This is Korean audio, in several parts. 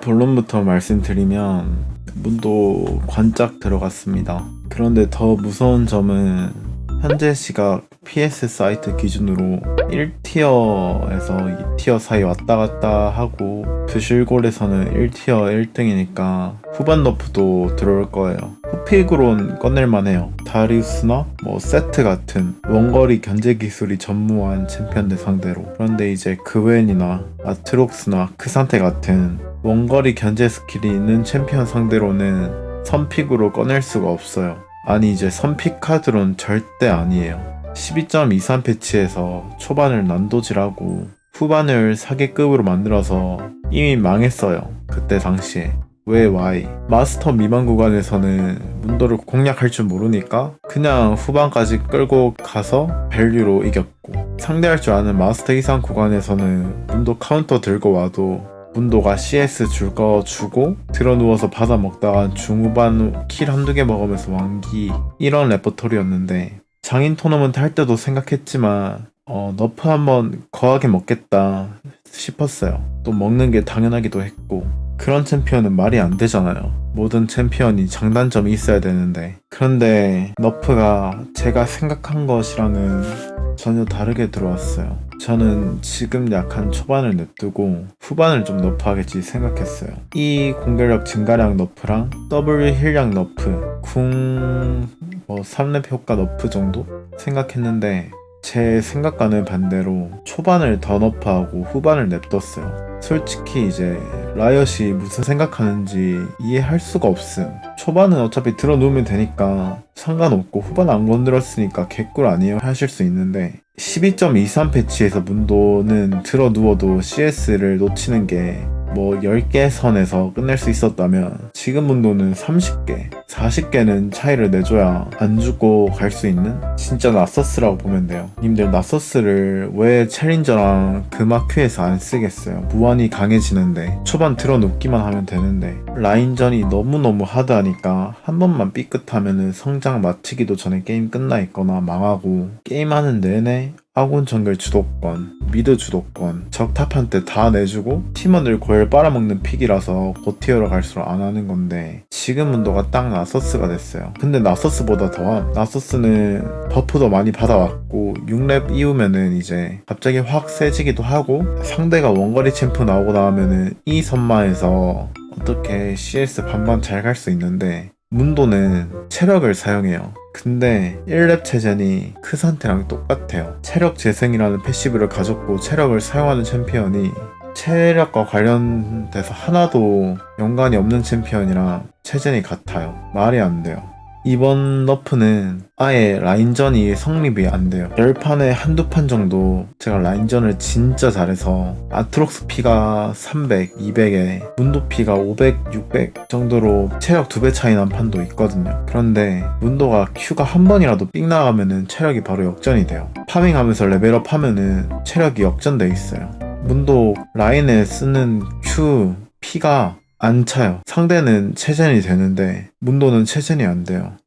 본론부터 말씀드리면 문도 관짝 들어갔습니다. 그런데 더 무서운 점은 현재 시각 PS 사이트 기준으로 1티어에서 2티어 사이 왔다 갔다 하고 부실골에서는 1티어 1등이니까 후반 너프도 들어올 거예요. 후픽으론 꺼낼만 해요. 다리우스나 뭐 세트 같은 원거리 견제 기술이 전무한 챔피언들 상대로. 그런데 이제 그웬이나 아트록스나 크산테 같은 원거리 견제 스킬이 있는 챔피언 상대로는 선픽으로 꺼낼 수가 없어요. 아니 이제 선픽 카드론 절대 아니에요. 12.23 패치에서 초반을 난도질하고 후반을 사기급으로 만들어서 이미 망했어요. 그때 당시에. 왜 Y? 마스터 미만 구간에서는 문도를 공략할 줄 모르니까 그냥 후반까지 끌고 가서 밸류로 이겼고 상대할 줄 아는 마스터 이상 구간에서는 문도 카운터 들고 와도 문도가 CS 줄 거 주고 들어 누워서 받아 먹다가 중후반 킬 한두 개 먹으면서 왕기 이런 레퍼토리였는데 장인 토너먼트 할 때도 생각했지만 어, 너프 한번 거하게 먹겠다 싶었어요. 또 먹는 게 당연하기도 했고 그런 챔피언은 말이 안 되잖아요. 모든 챔피언이 장단점이 있어야 되는데 그런데 너프가 제가 생각한 것이랑은 전혀 다르게 들어왔어요. 저는 지금 약한 초반을 냅두고 후반을 좀 너프하겠지 생각했어요. 이 공격력 증가량 너프랑 W 힐량 너프, 궁뭐 3렙 효과 너프 정도 생각했는데 제 생각과는 반대로 초반을 더 너프하고 후반을 냅뒀어요. 솔직히 이제 라이엇이 무슨 생각하는지 이해할 수가 없음. 초반은 어차피 들어 누우면 되니까 상관없고 후반 안 건드렸으니까 개꿀 아니에요 하실 수 있는데 12.23 패치에서 문도는 들어 누워도 CS를 놓치는 게 뭐 10개 선에서 끝낼 수 있었다면 지금 문도는 30개, 40개는 차이를 내줘야 안 죽고 갈 수 있는 진짜 나서스라고 보면 돼요. 님들 나서스를 왜 챌린저랑 금화큐에서 안 쓰겠어요? 무한히 강해지는데 초반 들어 눕기만 하면 되는데 라인전이 너무너무 하드하니까 한 번만 삐끗하면은 성장 마치기도 전에 게임 끝나 있거나 망하고 게임하는 내내 아군 정글 주도권, 미드 주도권, 적 탑한 테 다 내주고 팀원들 골 빨아먹는 픽이라서 고티어로 갈수록 안 하는 건데 지금 문도가 딱 나서스가 됐어요. 근데 나서스보다 더함. 나서스는 버프도 많이 받아왔고 6렙 이후면은 이제 갑자기 확 세지기도 하고 상대가 원거리 챔프 나오고 나면은 이 선마에서 어떻게 CS 반반 잘 갈 수 있는데 문도는 체력을 사용해요. 근데 1렙 체전이 크산테랑 똑같아요. 체력 재생이라는 패시브를 가졌고 체력을 사용하는 챔피언이 체력과 관련돼서 하나도 연관이 없는 챔피언이랑 체전이 같아요. 말이 안 돼요. 이번 너프는 아예 라인전이 성립이 안 돼요. 10판에 한두 판 정도 제가 라인전을 진짜 잘해서 아트록스 피가 300, 200에 문도 피가 500, 600 정도로 체력 두 배 차이 난 판도 있거든요. 그런데 문도가 Q가 한 번이라도 삑 나가면은 체력이 바로 역전이 돼요. 파밍하면서 레벨업 하면은 체력이 역전돼 있어요. 문도 라인에 쓰는 Q 피가 안 차요. 상대는 체전이 되는데 문도는 체전이 안 돼요.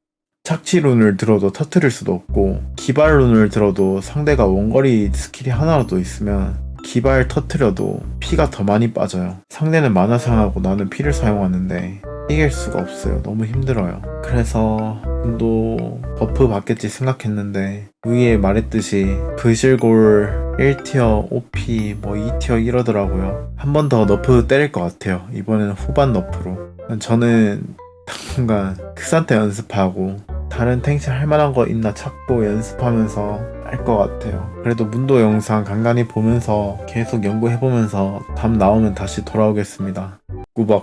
착취룬을 들어도 터트릴 수도 없고 기발룬을 들어도 상대가 원거리 스킬이 하나라도 있으면 기발 터트려도 피가 더 많이 빠져요. 상대는 만화 상하고 나는 피를 사용하는데 이길 수가 없어요. 너무 힘들어요. 그래서 문도 버프 받겠지 생각했는데 위에 말했듯이 부실골 1티어, OP, 뭐 2티어 이러더라고요. 한 번 더 너프 때릴 것 같아요. 이번에는 후반 너프로. 저는 당분간 크산테 연습하고 다른 탱실 할 만한 거 있나 찾고 연습하면서 할 것 같아요. 그래도 문도 영상 간간히 보면서 계속 연구해보면서 답 나오면 다시 돌아오겠습니다. 꾸벅.